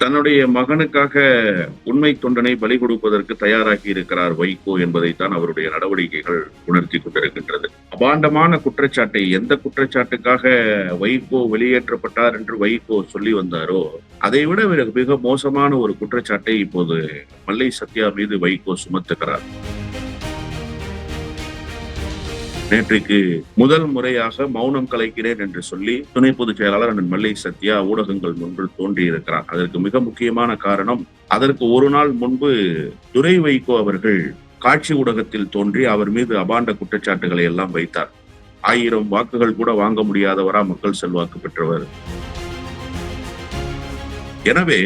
தன்னுடைய மகனுக்காக உண்மை தொண்டனை பலி கொடுப்பதற்கு தயாராகி இருக்கிறார் வைகோ என்பதைத்தான் அவருடைய நடவடிக்கைகள் உணர்த்தி கொண்டிருக்கின்றது. அபாண்டமான குற்றச்சாட்டை எந்த குற்றச்சாட்டுக்காக வைகோ வெளியேற்றப்பட்டார் என்று வைகோ சொல்லி வந்தாரோ அதை விட மிக- மிக மோசமான ஒரு குற்றச்சாட்டை இப்போது மல்லை சத்யா மீது வைகோ சுமத்துகிறார். நேற்றைக்கு முதல் முறையாக மௌனம் கலைக்கிறேன் என்று சொல்லி துணை பொதுச் செயலாளர் அண்ணன் மல்லை சத்யா ஊடகங்கள் முன்பு தோன்றியிருக்கிறார். அதற்கு மிக முக்கியமான காரணம் அதற்கு ஒரு நாள் முன்பு துரை வைகோ அவர்கள் காட்சி ஊடகத்தில் தோன்றி அவர் மீது அபாண்ட குற்றச்சாட்டுகளை எல்லாம் வைத்தார். ஆயிரம் வாக்குகள் கூட வாங்க முடியாதவரா மக்கள் செல்வாக்கு பெற்றவர். எனவே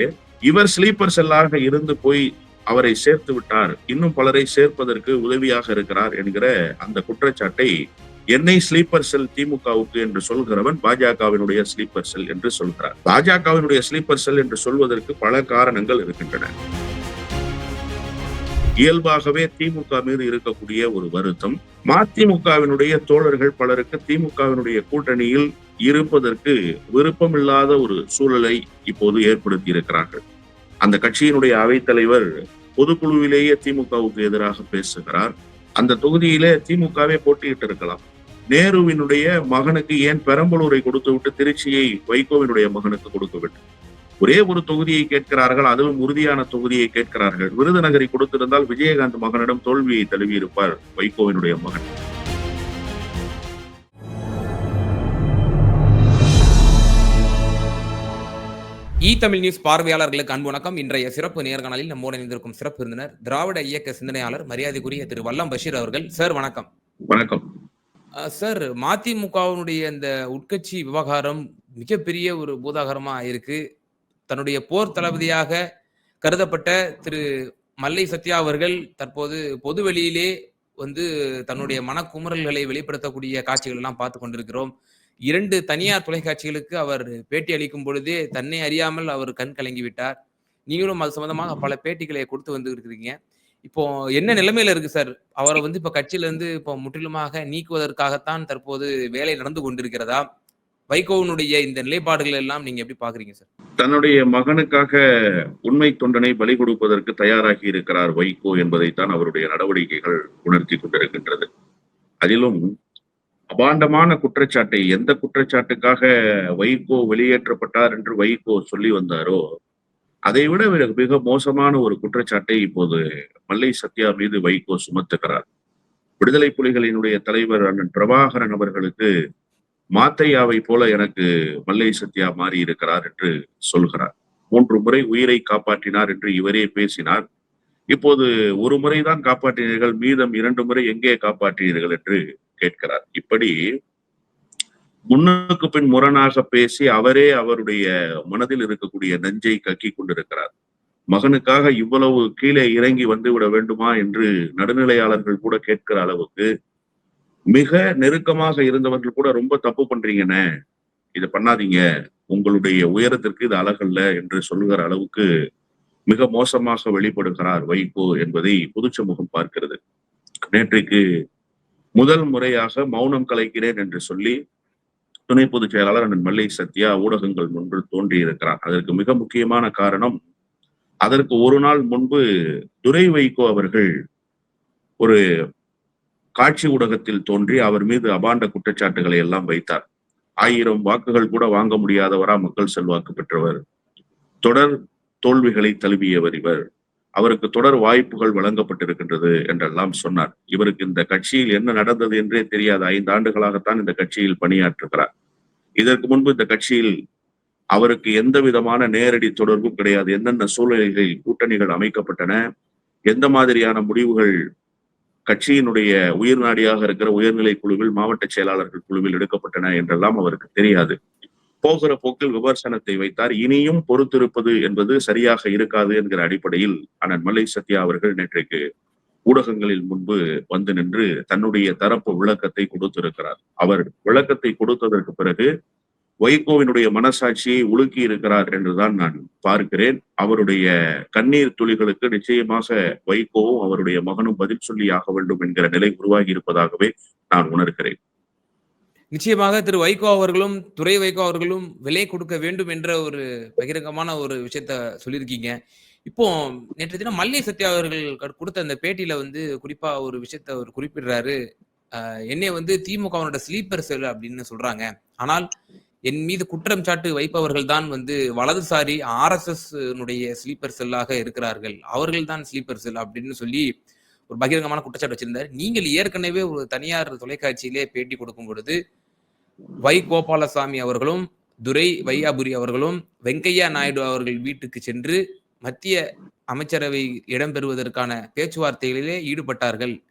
இவர் ஸ்லீப்பர் செல்லாக இருந்து போய் அவரை சேர்த்து விட்டார். இன்னும் பலரை சேர்ப்பதற்கு உதவியாக இருக்கிறார் என்கிற அந்த குற்றச்சாட்டை என்னை ஸ்லீப்பர் செல் திமுகவுக்கு என்று சொல்கிறவன் பாஜகவினுடைய ஸ்லீப்பர் செல் என்று சொல்கிறார். பாஜகவினுடைய ஸ்லீப்பர் செல் என்று சொல்வதற்கு பல காரணங்கள் இருக்கின்றன. இயல்பாகவே திமுக மீது இருக்கக்கூடிய ஒரு வருத்தம் மதிமுகவினுடைய தோழர்கள் பலருக்கு திமுகவினுடைய கூட்டணியில் இருப்பதற்கு விருப்பமில்லாத ஒரு சூழலை இப்போது ஏற்படுத்தி இருக்கிறார்கள். அந்த கட்சியினுடைய அவைத்தலைவர் பொதுக்குழுவிலேயே திமுகவுக்கு எதிராக பேசுகிறார். அந்த தொகுதியிலே திமுகவே போட்டியிட்டு இருக்கலாம். நேருவினுடைய மகனுக்கு ஏன் பெரம்பலூரை கொடுத்து விட்டு திருச்சியை வைகோவினுடைய மகனுக்கு கொடுக்க வேண்டும் ஒரே ஒரு தொகுதியை கேட்கிறார்கள் அதுவும் உறுதியான தொகுதியை கேட்கிறார்கள். விருதுநகரை கொடுத்திருந்தால் விஜயகாந்த் மகனிடம் தோல்வியை தழுவி இருப்பார் வைகோவினுடைய மகன். இ தமிழ் நியூஸ் பார்வையாளர்களுக்கு அன்பு வணக்கம். இன்றைய சிறப்பு நேர்காணலில் நம்மோடு இணைந்திருக்கும் சிறப்பு விருந்தினர் திராவிட இயக்க சிந்தனையாளர் மரியாதைக்குரிய திரு வல்லம் பஷீர் அவர்கள். சார் வணக்கம். வணக்கம். சார் மதிமுகவினுடைய இந்த உட்கட்சி விவகாரம் மிகப்பெரிய ஒரு பூதாகரமா இருக்கு தன்னுடைய போர் தளபதியாக கருதப்பட்ட திரு மல்லை சத்யா அவர்கள் தற்போது பொதுவெளியிலே வந்து தன்னுடைய மனக்குமுறல்களை வெளிப்படுத்தக்கூடிய காட்சிகள் எல்லாம் பார்த்து கொண்டிருக்கிறோம். இரண்டு தனியார் தொலைக்காட்சிகளுக்கு அவர் பேட்டி அளிக்கும் பொழுதே தன்னை அறியாமல் அவர் கண் கலங்கி விட்டார். நீங்களும் அது சம்பந்தமாக பல பேட்டிகளை கொடுத்து வந்து இருக்கிறீங்க இப்போ என்ன நிலைமையில இருக்கு சார்? அவரை வந்து இப்ப கட்சியில இருந்து இப்போ முற்றிலுமாக நீக்குவதற்காகத்தான் தற்போது வேலை நடந்து கொண்டிருக்கிறதா? வைகோவினுடைய இந்த நிலைப்பாடுகள் எல்லாம் நீங்க எப்படி பாக்குறீங்க சார்? தன்னுடைய மகனுக்காக உண்மை தொண்டனை பலி கொடுப்பதற்கு தயாராகி இருக்கிறார் வைகோ என்பதைத்தான் அவருடைய நடவடிக்கைகள் உணர்த்தி கொண்டிருக்கின்றது. அதிலும் அபாண்டமான குற்றச்சாட்டை எந்த குற்றச்சாட்டுக்காக வைகோ வெளியேற்றப்பட்டார் என்று வைகோ சொல்லி வந்தாரோ அதை விட மிக- மிக மோசமான ஒரு குற்றச்சாட்டை இப்போது மல்லை சத்யா மீது வைகோ சுமத்துகிறார். விடுதலை புலிகளினுடைய தலைவர் அண்ணன் பிரபாகரன் அவர்களுக்கு மாத்தையாவை போல எனக்கு மல்லை சத்யா மாறி இருக்கிறார் என்று சொல்கிறார். மூன்று முறை உயிரை காப்பாற்றினார் என்று இவரே பேசினார். இப்போது ஒரு முறைதான் காப்பாற்றினீர்கள் மீதம் இரண்டு முறை எங்கே காப்பாற்றினீர்கள் என்று கேட்கிறார். இப்படி முன்னுக்கு பின் முரணாக பேசி அவரே அவருடைய மனதில் இருக்கக்கூடிய நெஞ்சை கக்கி கொண்டிருக்கிறார். மகனுக்காக இவ்வளவு கீழே இறங்கி வந்து விட வேண்டுமா என்று நடுநிலையாளர்கள் கூட கேட்கிற அளவுக்கு மிக நெருக்கமாக இருந்தவர்கள் கூட ரொம்ப தப்பு பண்றீங்கன்னு இதை பண்ணாதீங்க. உங்களுடைய உயரத்திற்கு இது அழகல்ல என்று சொல்லுகிற அளவுக்கு மிக மோசமாக வெளிப்படுகிறார் வைகோ என்பதை பொது பார்க்கிறது. நேற்றைக்கு முதல் முறையாக மௌனம் கலைக்கிறேன் என்று சொல்லி துணை பொதுச் செயலாளர் அண்ணன் மல்லை சத்யா ஊடகங்கள் முன்பு தோன்றியிருக்கிறார். அதற்கு மிக முக்கியமான காரணம் அதற்கு ஒரு நாள் முன்பு துரை வைகோ அவர்கள் ஒரு காட்சி ஊடகத்தில் தோன்றி அவர் மீது அபாண்ட குற்றச்சாட்டுகளை எல்லாம் வைத்தார். ஆயிரம் வாக்குகள் கூட வாங்க முடியாதவரா மக்கள் செல்வாக்கு பெற்றவர் தொடர் தோல்விகளை தழுவியவர் இவர். அவருக்கு தொடர் வாய்ப்புகள் வழங்கப்பட்டிருக்கின்றது என்றெல்லாம் சொன்னார். இவருக்கு இந்த கட்சியில் என்ன நடந்தது என்றே தெரியாது ஐந்து ஆண்டுகளாகத்தான் இந்த கட்சியில் பணியாற்றுகிறார் இதற்கு முன்பு இந்த கட்சியில் அவருக்கு எந்த விதமான நேரடி தொடர்பும் கிடையாது. என்னென்ன சூழ்நிலைகளில் கூட்டணிகள் அமைக்கப்பட்டன எந்த மாதிரியான முடிவுகள் கட்சியினுடைய உயிர்நாடியாக இருக்கிற உயர்நிலை குழுவில் மாவட்ட செயலாளர்கள் குழுவில் எடுக்கப்பட்டன என்றெல்லாம் அவருக்கு தெரியாது. போகிற போக்கில் விமர்சனத்தை வைத்தார். இனியும் பொறுத்திருப்பது என்பது சரியாக இருக்காது என்கிற அடிப்படையில் அண்ணன் மல்லை சத்யா அவர்கள் நேற்றைக்கு ஊடகங்களில் முன்பு வந்து நின்று தன்னுடைய தரப்பு விளக்கத்தை கொடுத்திருக்கிறார். அவர் விளக்கத்தை கொடுத்ததற்கு பிறகு வைகோவினுடைய மனசாட்சியை உலுக்கி இருக்கிறார் என்றுதான் நான் பார்க்கிறேன். அவருடைய கண்ணீர் துளிகளுக்கு நிச்சயமாக வைகோவும் அவருடைய மகனும் பதில் சொல்லி ஆக வேண்டும் என்கிற நிலை உருவாகி இருப்பதாகவே நான் உணர்கிறேன். நிச்சயமாக திரு வைகோ அவர்களும், துரை வைகோ அவர்களும் விலை கொடுக்க வேண்டும் என்ற ஒரு பகிரங்கமான ஒரு விஷயத்த சொல்லியிருக்கீங்க. இப்போ நேற்று தினம் மல்லை சத்யா அவர்கள் கொடுத்த அந்த பேட்டியில வந்து குறிப்பா ஒரு விஷயத்த அவர் குறிப்பிடுறாரு. என்னை வந்து திமுகவினோட ஸ்லீப்பர் செல் அப்படின்னு சொல்றாங்க. ஆனால் என் மீது குற்றம் சாட்டு வைப்பவர்கள் தான் வந்து வலதுசாரி ஆர்எஸ்எஸ் ஸ்லீப்பர் செல்லாக இருக்கிறார்கள். அவர்கள் தான் ஸ்லீப்பர் செல் அப்படின்னு சொல்லி ஒரு பகிரங்கமான குற்றச்சாட்டு வச்சிருந்தாரு. நீங்கள் ஏற்கனவே ஒரு தனியார் தொலைக்காட்சியிலே பேட்டி கொடுக்கும் பொழுது, வை. கோபாலசாமி அவர்களும், துரை வையாபுரி அவர்களும், வெங்கையா நாயுடு அவர்கள் வீட்டுக்கு சென்று மத்திய அமைச்சரவை இடம்பெறுவதற்கான பேச்சுவார்த்தைகளிலே ஈடுபட்டார்கள்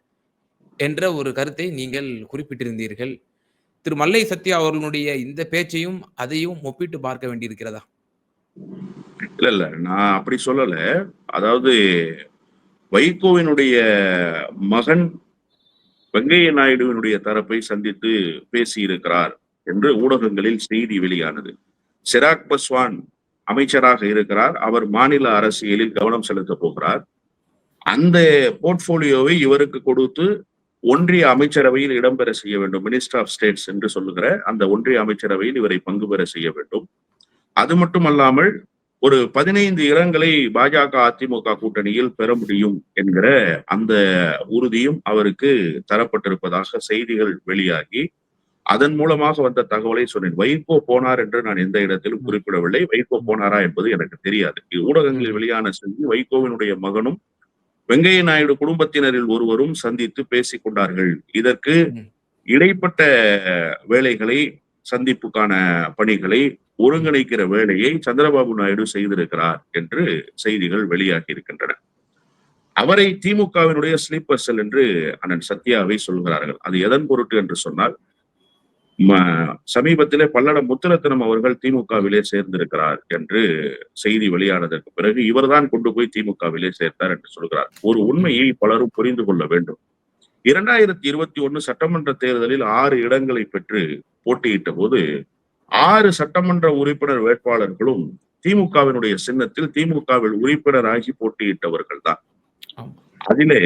என்ற ஒரு கருத்தை நீங்கள் குறிப்பிட்டிருந்தீர்கள். திரு மல்லை சத்யா அவர்களுடைய இந்த பேச்சையும், அதையும் ஒப்பிட்டு பார்க்க வேண்டியிருக்கிறதா? இல்ல, இல்ல. நான் அப்படி சொல்லல. அதாவது வைகோவினுடைய மகன் வெங்கைய நாயுடுவினுடைய தரப்பை சந்தித்து பேசியிருக்கிறார் என்று ஊடகங்களில் செய்தி வெளியானது. சிராக் பஸ்வான் அமைச்சராக இருக்கிறார். அவர் மாநில அரசியலில் கவனம் செலுத்தப் போகிறார். அந்த போர்ட்ஃபோலியோவை இவருக்கு கொடுத்து ஒன்றிய அமைச்சரவையில் இடம்பெற செய்ய வேண்டும். மினிஸ்டர் ஆஃப் ஸ்டேட்ஸ் என்று சொல்லுகிற அந்த ஒன்றிய அமைச்சரவையில் இவரை பங்கு பெற செய்ய வேண்டும். அது மட்டுமல்லாமல் ஒரு 15 இடங்களை பாஜக, அதிமுக கூட்டணியில் பெற முடியும் என்கிற அந்த உறுதியும் அவருக்கு தரப்பட்டிருப்பதாக செய்திகள் வெளியாகி, அதன் மூலமாக வந்த தகவலை சொன்னேன். வைகோ போனார் என்று நான் எந்த இடத்திலும் குறிப்பிடவில்லை. வைகோ போனாரா என்பது எனக்கு தெரியாது. இது ஊடகங்களில் வெளியான செய்தி வைகோவினுடைய மகனும், வெங்கைய நாயுடு குடும்பத்தினரில் ஒருவரும் சந்தித்து பேசிக் கொண்டார்கள். இதற்கு. இடைப்பட்ட வேலைகளை சந்திப்புக்கான பணிகளை ஒருங்கிணைக்கிற வேலையை சந்திரபாபு நாயுடு செய்திருக்கிறார் என்று செய்திகள் வெளியாகி இருக்கின்றன. அவரை திமுகவினுடைய ஸ்லீப்பர் செல் என்று அண்ணன் சத்யாவை சொல்கிறார்கள். அது எதன் பொருட்டு என்று சொன்னால், ம சமீபத்திலே பல்லடம் முத்துரத்தினம் அவர்கள் திமுகவிலே சேர்ந்திருக்கிறார் என்று செய்தி வெளியானதற்கு பிறகு இவர்தான் கொண்டு போய் திமுகவிலே சேர்த்தார் என்று சொல்கிறார். ஒரு உண்மையை பலரும் புரிந்து கொள்ள வேண்டும். 2021 சட்டமன்ற தேர்தலில் 6 இடங்களை பெற்று போட்டியிட்ட போது 6 சட்டமன்ற உறுப்பினர் வேட்பாளர்களும் திமுகவினுடைய சின்னத்தில் திமுகவில் உறுப்பினராகி போட்டியிட்டவர்கள் தான். அதிலே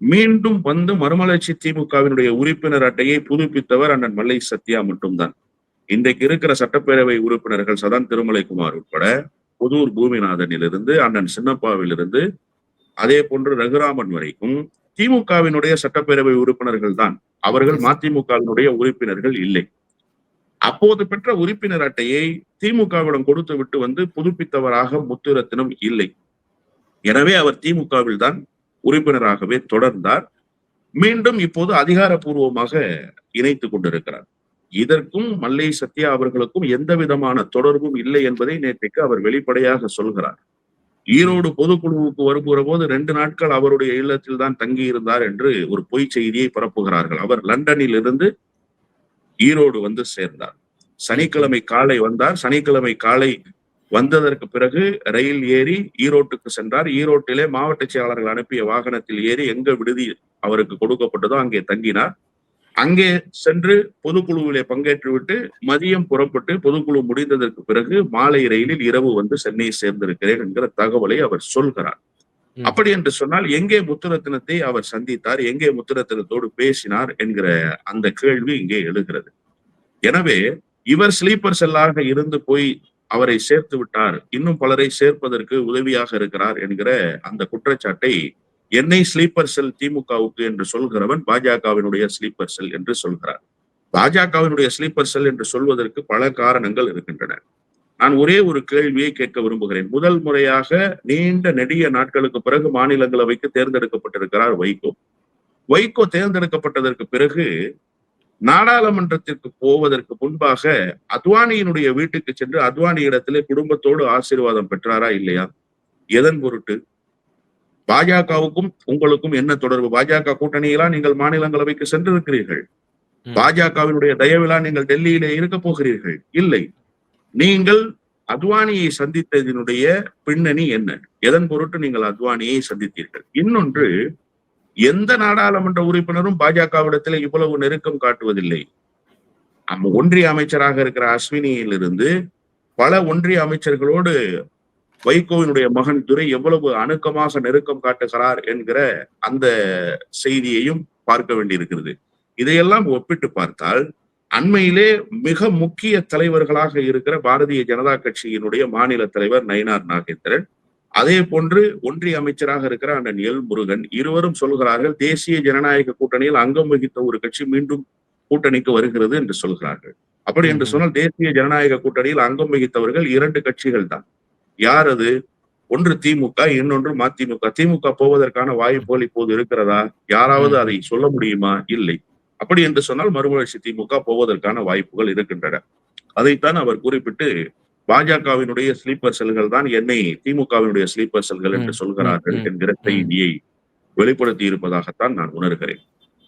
மீண்டும் வந்து மறுமலர்ச்சி திமுகவினுடைய உறுப்பினர் அட்டையை புதுப்பித்தவர் அண்ணன் மல்லை சத்யா மட்டும்தான். இன்றைக்கு இருக்கிற சட்டப்பேரவை உறுப்பினர்கள் சதான் திருமலைக்குமார் உட்பட புதூர் பூமிநாதனிலிருந்து அண்ணன் சின்னப்பாவிலிருந்து அதே போன்று ரகுராமன் வரைக்கும் திமுகவினுடைய சட்டப்பேரவை உறுப்பினர்கள் தான். அவர்கள் மதிமுகவினுடைய உறுப்பினர்கள் இல்லை. அப்போது பெற்ற உறுப்பினர் அட்டையை திமுகவிடம் கொடுத்து விட்டு வந்து புதுப்பித்தவராக முத்துரத்தினம் இல்லை. எனவே அவர் திமுகவில் தான் உறுப்பினராகவே தொடர்ந்தார். மீண்டும் இப்போது அதிகாரப்பூர்வமாக இணைத்துக் கொண்டிருக்கிறார். இதற்கும் மல்லை சத்யா அவர்களுக்கும் எந்த விதமான தொடர்பும் இல்லை என்பதை நேற்றைக்கு அவர் வெளிப்படையாக சொல்கிறார். ஈரோடு பொதுக்குழுவுக்கு வருகிற போது ரெண்டு நாட்கள் அவருடைய இல்லத்தில் தான் தங்கியிருந்தார் என்று ஒரு பொய் செய்தியை பரப்புகிறார்கள். அவர் லண்டனில் இருந்து ஈரோடு வந்து சேர்ந்தார். சனிக்கிழமை காலை வந்தார். சனிக்கிழமை காலை வந்ததற்கு பிறகு ரயில் ஏறி ஈரோட்டுக்கு சென்றார். ஈரோட்டிலே மாவட்ட செயலாளர்கள் அனுப்பிய வாகனத்தில் ஏறி எங்க விடுதி அவருக்கு கொடுக்கப்பட்டதோ அங்கே தங்கினார். அங்கே சென்று பொதுக்குழுவிலே பங்கேற்றுவிட்டு மதியம் புறப்பட்டு பொதுக்குழு முடிந்ததற்கு பிறகு மாலை ரயிலில் இரவு வந்து சென்னை சேர்ந்திருக்கிறேன் என்கிற தகவலை அவர் சொல்கிறார். அப்படி என்று சொன்னால் எங்கே முத்துரத்தினத்தை அவர் சந்தித்தார்? எங்கே முத்துரத்தினத்தோடு பேசினார்? என்கிற அந்த கேள்வி இங்கே எழுகிறது. எனவே இவர் ஸ்லீப்பர் செல்லாக இருந்து போய் அவரை சேர்த்து விட்டார். இன்னும் பலரை சேர்ப்பதற்கு உதவியாக இருக்கிறார் என்கிற அந்த குற்றச்சாட்டை என்னை ஸ்லீப்பர் செல் திமுகவுக்கு என்று சொல்கிறவன் பாஜகவினுடைய ஸ்லீப்பர் செல் என்று சொல்கிறார். பாஜகவினுடைய ஸ்லீப்பர் செல் என்று சொல்வதற்கு பல காரணங்கள் இருக்கின்றன. நான் ஒரே ஒரு கேள்வியை கேட்க விரும்புகிறேன். முதல் முறையாக நீண்ட நெடிய நாட்களுக்கு பிறகு மாநிலங்களவைக்கு தேர்ந்தெடுக்கப்பட்டிருக்கிறார் வைகோ. வைகோ தேர்ந்தெடுக்கப்பட்டதற்கு பிறகு நாடாளுமன்றத்திற்கு போவதற்கு முன்பாக அத்வானியினுடைய வீட்டுக்கு சென்று அத்வானி இடத்திலே குடும்பத்தோடு ஆசீர்வாதம் பெற்றாரா இல்லையா? எதன் பொருட்டு? பாஜகவுக்கும் உங்களுக்கும் என்ன தொடர்பு? பாஜக கூட்டணியிலா நீங்கள் மாநிலங்களவைக்கு சென்றிருக்கிறீர்கள். பாஜகவினுடைய தயவிலா நீங்கள் டெல்லியிலே இருக்க போகிறீர்கள்? இல்லை. நீங்கள் அத்வானியை சந்தித்ததினுடைய பின்னணி என்ன? எதன் பொருட்டு நீங்கள் அத்வானியை சந்தித்தீர்கள்? இன்னொன்று எந்த நாடாளுமன்ற உறுப்பினரும் பாஜகவிடத்திலே இவ்வளவு நெருக்கம் காட்டுவதில்லை. ஒன்றிய அமைச்சராக இருக்கிற அஸ்வினியிலிருந்து பல ஒன்றிய அமைச்சர்களோடு வைகோவினுடைய மகன் துரை எவ்வளவு அணுக்கமாக நெருக்கம் காட்டுகிறார் என்கிற அந்த செய்தியையும் பார்க்க வேண்டியிருக்கிறது. இதையெல்லாம் ஒப்பிட்டு பார்த்தால் அண்மையிலே மிக முக்கிய தலைவர்களாக இருக்கிற பாரதிய ஜனதா கட்சியினுடைய மாநில தலைவர் நயினார் நாகேந்திரன் அதே போன்று ஒன்றிய அமைச்சராக இருக்கிற அண்ணன் எல் முருகன் இருவரும் சொல்கிறார்கள் தேசிய ஜனநாயக கூட்டணியில் அங்கம் வகித்த ஒரு கட்சி மீண்டும் கூட்டணிக்கு வருகிறது என்று சொல்கிறார்கள் அப்படி என்று. சொன்னால் தேசிய ஜனநாயக கூட்டணியில் அங்கம் வகித்தவர்கள் இரண்டு கட்சிகள் தான் யார் அது? ஒன்று திமுக இன்னொன்று மதிமுக. திமுக போவதற்கான வாய்ப்புகள் இப்போது இருக்கிறதா? யாராவது. அதை சொல்ல முடியுமா? இல்லை. அப்படி என்று சொன்னால் மறுமலர்ச்சி திமுக போவதற்கான வாய்ப்புகள் இருக்கின்றன. அதைத்தான் அவர் குறிப்பிட்டு பாஜகவினுடைய ஸ்லீப்பர் செல்கள் தான் என்னை திமுகவினுடைய ஸ்லீப்பர் செல்கள் என்று சொல்கிறார்கள் என்கிற செய்தியை வெளிப்படுத்தி இருப்பதாகத்தான் நான் உணர்கிறேன்.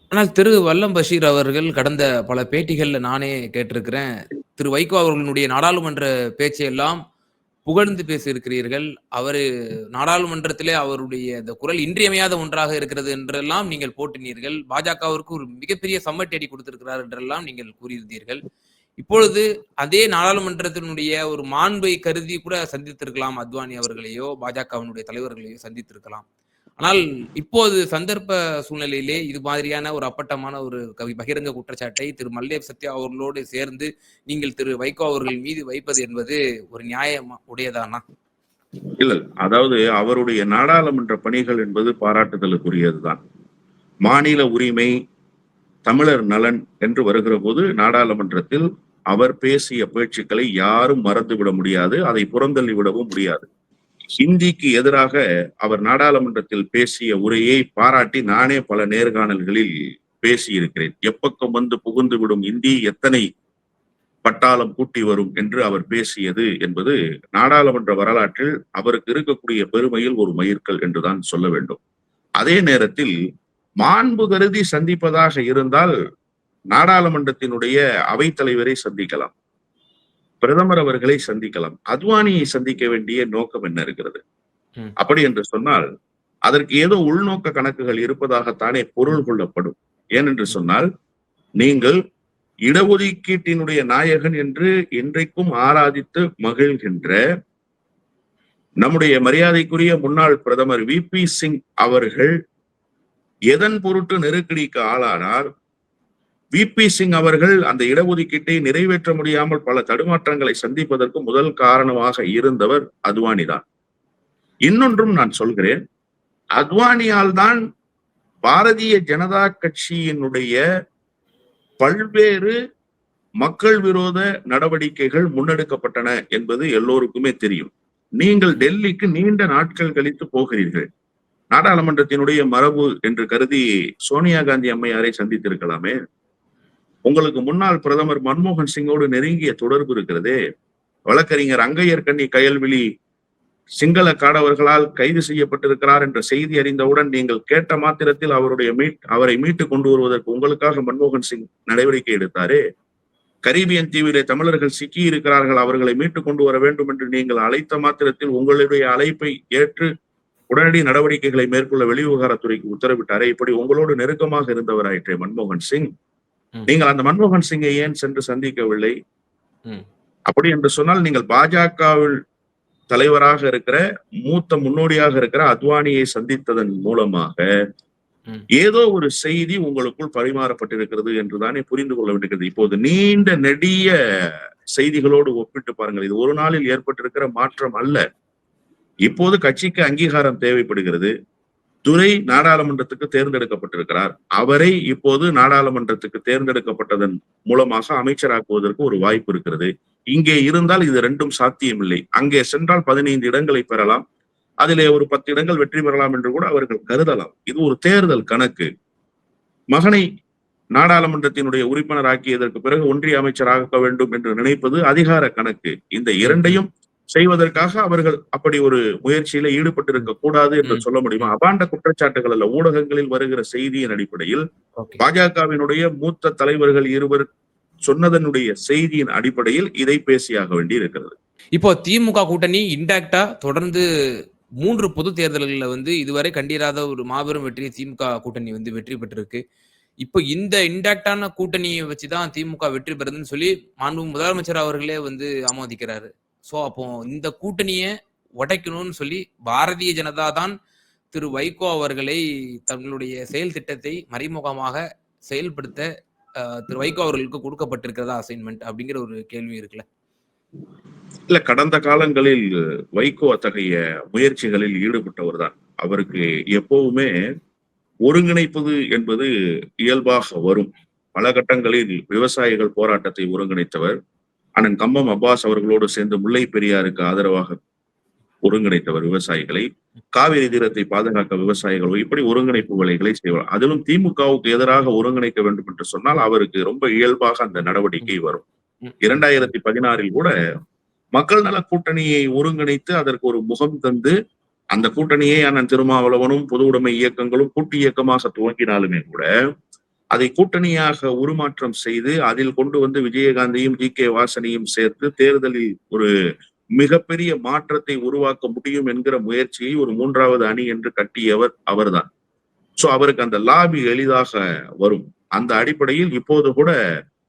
ஆனால் திரு வல்லம் பஷீர் அவர்கள் கடந்த பல பேட்டிகள்ல நானே கேட்டிருக்கிறேன். திரு வைகோ அவர்களுடைய நாடாளுமன்ற பேச்சையெல்லாம் புகழ்ந்து பேசியிருக்கிறீர்கள். அவரு நாடாளுமன்றத்திலே அவருடைய இந்த குரல் இன்றியமையாத ஒன்றாக இருக்கிறது என்றெல்லாம் நீங்கள் போட்டினீர்கள் பாஜகவிற்கு ஒரு மிகப்பெரிய சம்மட்டி அடி கொடுத்திருக்கிறார் என்றெல்லாம் நீங்கள் கூறியிருந்தீர்கள். இப்பொழுது அதே நாடாளுமன்றத்தினுடைய ஒரு மாண்பை கருதி கூட சந்தித்திருக்கலாம் அத்வானி அவர்களையோ பாஜகவினுடைய தலைவர்களையோ சந்தித்திருக்கலாம். ஆனால் இப்போது சந்தர்ப்ப சூழ்நிலையிலே இது மாதிரியான ஒரு அப்பட்டமான ஒரு கவி- பகிரங்க குற்றச்சாட்டை திரு மல்லேப் சத்யா அவர்களோடு சேர்ந்து நீங்கள் திரு வைகோ அவர்கள் மீது வைப்பது என்பது ஒரு நியாயமா உடையதானா? இல்ல. அதாவது அவருடைய நாடாளுமன்ற பணிகள் என்பது பாராட்டுதலுக்குரியதுதான். மாநில உரிமை தமிழர் நலன் என்று வருகிற போது நாடாளுமன்றத்தில் அவர் பேசிய பேச்சுக்களை யாரும் மறந்துவிட முடியாது அதை புறந்தள்ளி விடவும் முடியாது. ஹிந்திக்கு எதிராக அவர் நாடாளுமன்றத்தில் பேசிய உரையை பாராட்டி நானே பல நேர்காணல்களில் பேசியிருக்கிறேன். எப்பக்கம் வந்து புகுந்து விடும் இந்தி எத்தனை பட்டாளம் கூட்டி வரும் என்று அவர் பேசியது என்பது நாடாளுமன்ற வரலாற்றில் அவருக்கு இருக்கக்கூடிய பெருமையில் ஒரு மயிர்கள் என்றுதான் சொல்ல வேண்டும். அதே நேரத்தில் மாண்பு கருதி சந்திப்பதாக இருந்தால் நாடாளுமன்றத்தினுடைய அவைத்தலைவரை சந்திக்கலாம். பிரதமர் அவர்களை சந்திக்கலாம். அத்வானியை சந்திக்க வேண்டிய நோக்கம் என்ன இருக்கிறது. அப்படி என்று சொன்னால் அதற்கு ஏதோ உள்நோக்க கணக்குகள் இருப்பதாகத்தானே பொருள் கொள்ளப்படும். ஏனென்று சொன்னால் நீங்கள் இடஒதுக்கீட்டினுடைய நாயகன் என்று இன்றைக்கும் ஆராதித்து மகிழ்கின்ற நம்முடைய மரியாதைக்குரிய முன்னாள் பிரதமர் வி. பி. சிங் அவர்கள் எதன் பொருட்டு நெருக்கடிக்கு ஆளானார்? வி பி சிங் அவர்கள் அந்த இடஒதுக்கீட்டை நிறைவேற்ற முடியாமல் பல தடுமாற்றங்களை சந்திப்பதற்கு முதல் காரணமாக இருந்தவர் அத்வானி தான். இன்னொன்றும் நான் சொல்கிறேன். அத்வானியால் தான் பாரதிய ஜனதா கட்சியினுடைய பல்வேறு மக்கள் விரோத நடவடிக்கைகள் முன்னெடுக்கப்பட்டன என்பது எல்லோருக்குமே தெரியும். நீங்கள் டெல்லிக்கு நீண்ட நாட்கள் கழித்து போகிறீர்கள். நாடாளுமன்றத்தினுடைய மரபு என்று கருதி சோனியா காந்தி அம்மையாரை சந்தித்திருக்கலாமே. உங்களுக்கு முன்னாள் பிரதமர் மன்மோகன் சிங்கோடு நெருங்கிய தொடர்பு இருக்கிறதே. வழக்கறிஞர் அங்கையர் கண்ணி கயல்விழி சிங்கள காடவர்களால் கைது செய்யப்பட்டிருக்கிறார் என்ற செய்தி அறிந்தவுடன் நீங்கள் கேட்ட மாத்திரத்தில் அவருடைய மீட் அவரை மீட்டு கொண்டு வருவதற்கு உங்களுக்காக மன்மோகன் சிங் நடவடிக்கை எடுத்தாரே. கரீபியன் தீவிலே தமிழர்கள் சிக்கி இருக்கிறார்கள் அவர்களை மீட்டு கொண்டு வர வேண்டும் என்று நீங்கள் அழைத்த மாத்திரத்தில் உங்களுடைய அழைப்பை ஏற்று உடனடி நடவடிக்கைகளை மேற்கொள்ள வெளிவிவகாரத்துறைக்கு உத்தரவிட்டாரே. இப்படி உங்களோடு நெருக்கமாக இருந்தவராயிற்றே மன்மோகன் சிங். நீங்கள் அந்த மன்மோகன் சிங்கை ஏன் சென்று சந்திக்கவில்லை. அப்படி என்று சொன்னால் நீங்கள் பாஜகவில் தலைவராக இருக்கிற மூத்த முன்னோடியாக இருக்கிற அத்வானியை சந்தித்ததன் மூலமாக. ஏதோ ஒரு செய்தி உங்களுக்குள் பரிமாறப்பட்டிருக்கிறது என்றுதானே புரிந்து கொள்ள வேண்டியிருக்கிறது. இப்போது நீண்ட நெடிய செய்திகளோடு ஒப்பிட்டு பாருங்கள். இது ஒரு நாளில் ஏற்பட்டிருக்கிற மாற்றம் அல்ல. இப்போது கட்சிக்கு அங்கீகாரம் தேவைப்படுகிறது. துரை நாடாளுமன்றத்துக்கு தேர்ந்தெடுக்கப்பட்டிருக்கிறார். அவரை இப்போது நாடாளுமன்றத்துக்கு தேர்ந்தெடுக்கப்பட்டதன் மூலமாக அமைச்சராக்குவதற்கு ஒரு வாய்ப்பு இருக்கிறது. இங்கே இருந்தால் இது ரெண்டும் சாத்தியமில்லை. அங்கே சென்றால் பதினைந்து இடங்களை பெறலாம். அதிலே ஒரு பத்து இடங்கள் வெற்றி பெறலாம் என்று கூட அவர்கள் கருதலாம். இது ஒரு தேர்தல் கணக்கு. மகனை நாடாளுமன்றத்தினுடைய உறுப்பினர் ஆக்கியதற்கு பிறகு ஒன்றிய அமைச்சராக வேண்டும் என்று நினைப்பது அதிகார கணக்கு. இந்த இரண்டையும் செய்வதற்காக அவர்கள் அப்படி ஒரு முயற்சியில ஈடுபட்டிருக்க கூடாது என்று. சொல்ல முடியுமா? அபாண்ட குற்றச்சாட்டுகள் அல்ல. ஊடகங்களில் வருகிற செய்தியின் அடிப்படையில் பாஜகவினுடைய மூத்த தலைவர்கள் இருவர் சொன்னதனுடைய செய்தியின் அடிப்படையில் இதை பேசியாக வேண்டி இருக்கிறது. இப்போ திமுக கூட்டணி இன்டாக்டா தொடர்ந்து மூன்று பொது தேர்தல்களில் வந்து இதுவரை கண்டிராத ஒரு மாபெரும் வெற்றியை திமுக கூட்டணி வந்து வெற்றி பெற்றிருக்கு. இப்போ இந்த இன்டாக்டான கூட்டணியை வச்சுதான் திமுக வெற்றி பெறுதுன்னு சொல்லி மாண்பு முதலமைச்சர் அவர்களே வந்து ஆமோதிக்கிறாரு. ஸோ அப்போ இந்த கூட்டணியை உடைக்கணும்னு சொல்லி பாரதிய ஜனதா தான் திரு வைகோ அவர்களை தங்களுடைய செயல் திட்டத்தை மறைமுகமாக செயல்படுத்த திரு வைகோ அவர்களுக்கு கொடுக்கப்பட்டிருக்கிறதா அசைன்மெண்ட் அப்படிங்கிற ஒரு கேள்வி இருக்குல்ல. இல்ல கடந்த காலங்களில் வைகோ அத்தகைய முயற்சிகளில் ஈடுபட்டவர் தான் அவருக்கு எப்பவுமே ஒருங்கிணைப்பது என்பது இயல்பாக வரும். பல கட்டங்களில் விவசாயிகள் போராட்டத்தை ஒருங்கிணைத்தவர். அண்ணன் கம்பம் அப்பாஸ் அவர்களோடு சேர்ந்து முல்லை பெரியாருக்கு ஆதரவாக ஒருங்கிணைத்தவர் விவசாயிகளை காவிரி தீரத்தை பாதுகாக்க விவசாயிகள் இப்படி ஒருங்கிணைப்பு வேலைகளை செய்வார். அதிலும் திமுகவுக்கு எதிராக ஒருங்கிணைக்க வேண்டும் என்று சொன்னால் அவருக்கு ரொம்ப இயல்பாக அந்த நடவடிக்கை வரும். இரண்டாயிரத்தி பதினாறில் கூட மக்கள் நல கூட்டணியை ஒருங்கிணைத்து அதற்கு ஒரு முகம் தந்து அந்த கூட்டணியை அண்ணன் திருமாவளவனும் பொது உடைமை இயக்கங்களும் கூட்டு இயக்கமாக துவங்கினாலுமே கூட அதை கூட்டணியாக உருமாற்றம் செய்து அதில் கொண்டு வந்து விஜயகாந்தையும் ஜி கே வாசனையும் சேர்த்து தேர்தலில் ஒரு மிகப்பெரிய மாற்றத்தை உருவாக்க முடியும் என்கிற முயற்சியை ஒரு மூன்றாவது அணி என்று கட்டியவர் அவர்தான். சோ அவருக்கு அந்த லாபி எளிதாக வரும். அந்த அடிப்படையில் இப்போது கூட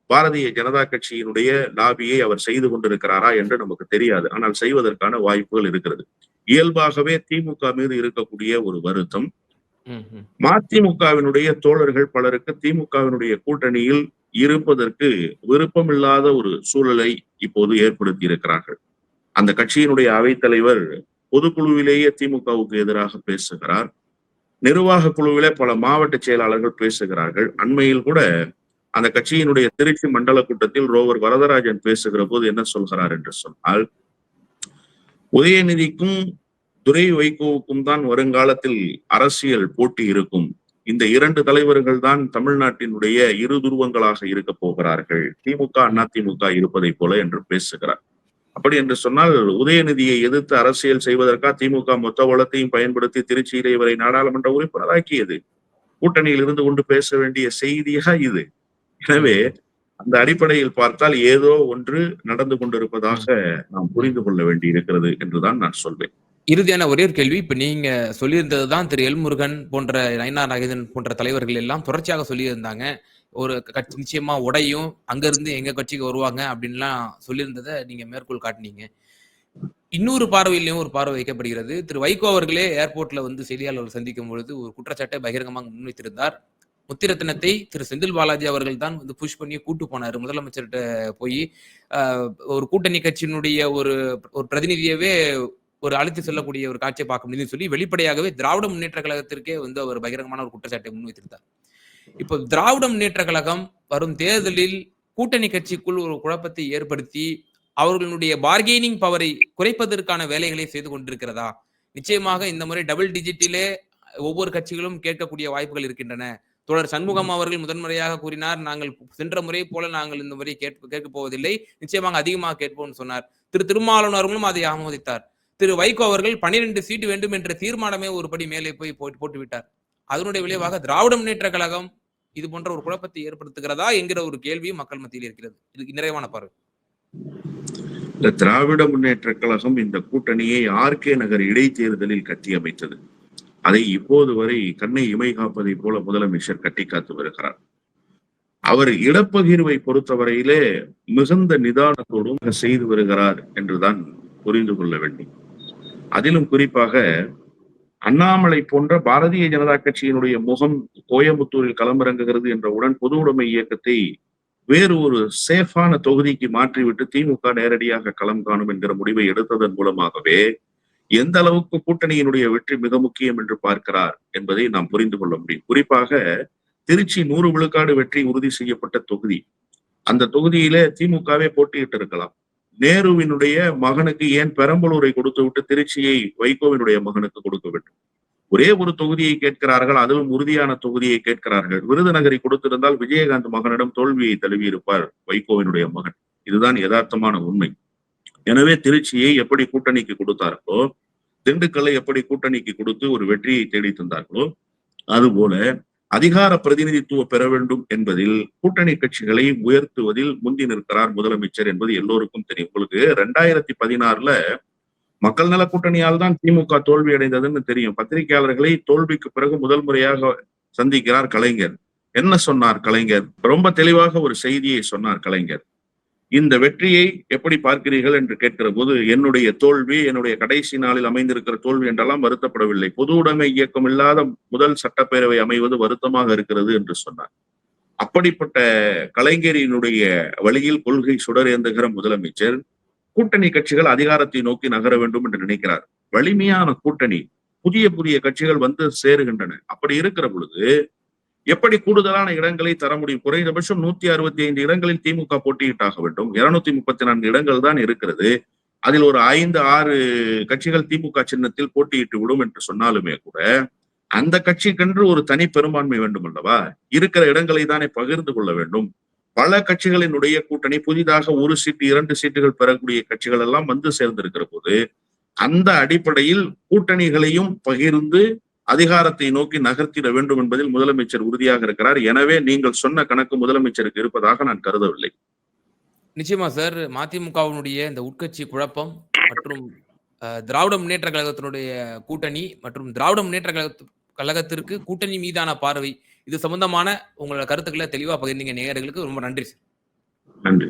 பாரதிய ஜனதா கட்சியினுடைய லாபியை அவர் செய்து கொண்டிருக்கிறாரா என்று நமக்கு தெரியாது. ஆனால் செய்வதற்கான வாய்ப்புகள் இருக்கிறது. இயல்பாகவே திமுக மீது இருக்கக்கூடிய ஒரு வருத்தம் மதிமுகவினுடைய தோழர்கள் பலருக்கு திமுகவினுடைய கூட்டணியில் இருப்பதற்கு விருப்பமில்லாத ஒரு சூழலை இப்போது ஏற்படுத்தி இருக்கிறார்கள் அந்த கட்சியினுடைய அவைத்தலைவர் பொதுக்குழுவிலேயே திமுகவுக்கு எதிராக பேசுகிறார். நிர்வாக குழுவிலே பல மாவட்ட செயலாளர்கள் பேசுகிறார்கள். அண்மையில் கூட அந்த கட்சியினுடைய திருச்சி மண்டல கூட்டத்தில் ரோவர் வரதராஜன் பேசுகிற போது என்ன சொல்கிறார் என்று சொன்னால் உதயநிதிக்கும் துரை வைகோவுக்கும் தான் வருங்காலத்தில் அரசியல் போட்டி இருக்கும். இந்த இரண்டு தலைவர்கள் தான் தமிழ்நாட்டினுடைய இரு துருவங்களாக இருக்க போகிறார்கள். திமுக அதிமுக இருப்பதை போல என்று பேசுகிறார். அப்படி என்று சொன்னால் உதயநிதியை எதிர்த்து அரசியல் செய்வதற்காக திமுக மொத்த வளத்தையும் பயன்படுத்தி திருச்சியிலே இவரை நாடாளுமன்ற உறுப்பினராக்கியது? கூட்டணியில் இருந்து கொண்டு பேச வேண்டிய செய்தியா இது? எனவே அந்த அடிப்படையில் பார்த்தால் ஏதோ ஒன்று நடந்து கொண்டிருப்பதாக நாம் புரிந்து கொள்ள வேண்டி இருக்கிறது என்றுதான் நான் சொல்வேன். இறுதியான ஒரே ஒரு கேள்வி. இப்ப நீங்க சொல்லியிருந்தது தான் திரு எல்முருகன் போன்ற நயனா நாகேந்திரன் போன்ற தலைவர்கள் எல்லாம் தொடர்ச்சியாக சொல்லியிருந்தாங்க. ஒரு கட்சி நிச்சயமா உடையும் அங்கிருந்து எங்க கட்சிக்கு வருவாங்க அப்படின்லாம் சொல்லியிருந்ததை நீங்க மேற்கோள் காட்டினீங்க. இன்னொரு பார்வையிலையும் ஒரு பார்வை வைக்கப்படுகிறது. திரு வைகோ அவர்களே ஏர்போர்ட்ல வந்து செய்தியாளர்கள் சந்திக்கும் பொழுது ஒரு குற்றச்சாட்டை பகிரங்கமாக முன்வைத்திருந்தார். முத்திரத்தினத்தை திரு செந்தில் பாலாஜி அவர்கள் தான் வந்து புஷ் பண்ணி கூட்டு போனார். முதலமைச்சர்கிட்ட போய் ஒரு கூட்டணி கட்சியினுடைய ஒரு ஒரு பிரதிநிதியவே ஒரு அழைத்து செல்லக்கூடிய ஒரு காட்சியை பார்க்க முடியுதுன்னு சொல்லி வெளிப்படையாகவே திராவிட முன்னேற்ற கழகத்திற்கே வந்து அவர் பகிரங்கமான ஒரு குற்றச்சாட்டை முன்வைத்திருந்தார். இப்போ திராவிட முன்னேற்ற கழகம் வரும் தேர்தலில் கூட்டணி கட்சிக்குள் ஒரு குழப்பத்தை ஏற்படுத்தி அவர்களுடைய பார்கெனிங் பவரை குறைப்பதற்கான வேலைகளை செய்து கொண்டிருக்கிறதா? நிச்சயமாக இந்த முறை டபுள் டிஜிட்டிலே ஒவ்வொரு கட்சிகளும் கேட்கக்கூடிய வாய்ப்புகள் இருக்கின்றன. தோழர் சண்முகம் அவர்கள் முதன்முறையாக கூறினார் நாங்கள் சென்ற முறை போல நாங்கள் இந்த முறை கேட்க கேட்க போவதில்லை. நிச்சயமாக அதிகமாக கேட்போம்னு சொன்னார். திரு திருமாவளவன் அவர்களும் அதை ஆமோதித்தார். திரு வைகோ அவர்கள் பனிரெண்டு சீட்டு வேண்டும் என்ற தீர்மானமே ஒரு படி மேலே போய் போட்டு போட்டு விட்டார் அதனுடைய விளைவாக திராவிட முன்னேற்ற கழகம் இது போன்ற ஒரு குழப்பத்தை ஏற்படுத்துகிறதா என்கிற ஒரு கேள்வி மக்கள் மத்தியில் இருக்கிறது. இதுக்கு நிறைவான பார்வை. இந்த திராவிட முன்னேற்ற கழகம் இந்த கூட்டணியை ஆர்கே நகர் இடைத்தேர்தலில் கட்டி அமைத்தது. அதை இப்போது வரை கண்ணை இமை காப்பதை போல முதலமைச்சர் கட்டி காத்து வருகிறார். அவர் இடப்பகிர்வை பொறுத்தவரையிலே மிகுந்த நிதானத்தோடும் செய்து வருகிறார் என்றுதான் புரிந்து கொள்ள வேண்டும். அதிலும் குறிப்பாக அண்ணாமலை போன்ற பாரதிய ஜனதா கட்சியினுடைய முகம் கோயம்புத்தூரில் களமிறங்குகிறது என்றவுடன் பொது உடைமை இயக்கத்தை வேறு ஒரு சேஃபான தொகுதிக்கு மாற்றிவிட்டு திமுக நேரடியாக களம் காணும் என்கிற முடிவை எடுத்ததன் மூலமாகவே எந்த அளவுக்கு கூட்டணியினுடைய வெற்றி மிக முக்கியம் என்று பார்க்கிறார் என்பதை நாம் புரிந்து கொள்ள முடியும். குறிப்பாக திருச்சி நூறு விழுக்காடு வெற்றி உறுதி செய்யப்பட்ட தொகுதி. அந்த தொகுதியிலே திமுகவே போட்டியிட்டு இருக்கலாம் நேருவினுடைய மகனுக்கு ஏன் பெரம்பலூரை கொடுத்து விட்டு திருச்சியை வைகோவினுடைய மகனுக்கு கொடுக்க வேண்டும்? ஒரே ஒரு தொகுதியை கேட்கிறார்கள் அதுவும் உறுதியான தொகுதியை கேட்கிறார்கள். விருதுநகரை கொடுத்திருந்தால் விஜயகாந்த் மகனிடம் தோல்வியை தழுவியிருப்பார் வைகோவினுடைய மகன். இதுதான் யதார்த்தமான உண்மை. எனவே திருச்சியை எப்படி கூட்டணிக்கு கொடுத்தார்களோ திண்டுக்கல்லை எப்படி கூட்டணிக்கு கொடுத்து ஒரு வெற்றியை தேடி தந்தார்களோ அதுபோல அதிகார பிரதிநிதித்துவம் பெற வேண்டும் என்பதில் கூட்டணி கட்சிகளை உயர்த்துவதில் முந்தி நிற்கிறார் முதலமைச்சர் என்பது எல்லோருக்கும் தெரியும். உங்களுக்கு ரெண்டாயிரத்தி பதினாறுல மக்கள் நல கூட்டணியால் தான் திமுக தோல்வி அடைந்ததுன்னு தெரியும். பத்திரிகையாளர்களை தோல்விக்கு பிறகு முதல் முறையாக சந்திக்கிறார் கலைஞர். என்ன சொன்னார் கலைஞர்? ரொம்ப தெளிவாக ஒரு செய்தியை சொன்னார் கலைஞர். இந்த வெற்றியை எப்படி பார்க்கிறீர்கள் என்று கேட்கிற போது என்னுடைய தோல்வி என்னுடைய கடைசி நாளில் அமைந்திருக்கிற தோல்வி என்றெல்லாம் வருத்தப்படவில்லை. பொது உடைமை இயக்கம் இல்லாத முதல் சட்டப்பேரவை அமைவது வருத்தமாக இருக்கிறது என்று சொன்னார். அப்படிப்பட்ட கலைஞரினுடைய வழியில் கொள்கை சுடர் ஏந்துகிற முதலமைச்சர் கூட்டணி கட்சிகள் அதிகாரத்தை நோக்கி நகர வேண்டும் என்று நினைக்கிறார். வலிமையான கூட்டணி புதிய புதிய கட்சிகள் வந்து சேருகின்றன. அப்படி இருக்கிற பொழுது எப்படி கூடுதலான இடங்களை தர முடியும்? குறைந்தபட்சம் நூத்தி அறுபத்தி ஐந்து இடங்களில் திமுக போட்டியிட்டாக வேண்டும். இருநூத்தி முப்பத்தி நான்கு இடங்கள் தான் இருக்கிறது. அதில் ஒரு ஐந்து ஆறு கட்சிகள் திமுக சின்னத்தில் போட்டியிட்டு விடும் என்று சொன்னாலுமே கூட அந்த கட்சிக்கென்று ஒரு தனி பெரும்பான்மை வேண்டும் அல்லவா? இருக்கிற இடங்களை தானே பகிர்ந்து கொள்ள வேண்டும். பல கட்சிகளினுடைய கூட்டணி புதிதாக ஒரு சீட்டு இரண்டு சீட்டுகள் பெறக்கூடிய கட்சிகள் எல்லாம் வந்து சேர்ந்திருக்கிற போது அந்த அடிப்படையில் கூட்டணிகளையும் பகிர்ந்து அதிகாரத்தை நோக்கி நகர்த்திட வேண்டும் என்பதில் முதலமைச்சர் உறுதியாக இருக்கிறார். எனவே நீங்கள் சொன்ன கணக்கு முதலமைச்சருக்கு இருப்பதாக நான் கருதவில்லை. நிச்சயமா சார் மதிமுகவினுடைய இந்த உட்கட்சி குழப்பம் மற்றும் திராவிட முன்னேற்ற கழகத்தினுடைய கூட்டணி மற்றும் திராவிட முன்னேற்ற கழகத்து கழகத்திற்கு கூட்டணி மீதான பார்வை இது சம்பந்தமான உங்களோட கருத்துக்களை தெளிவா பகிர்ந்தீங்க நேயர்களுக்கு. ரொம்ப நன்றி சார். நன்றி.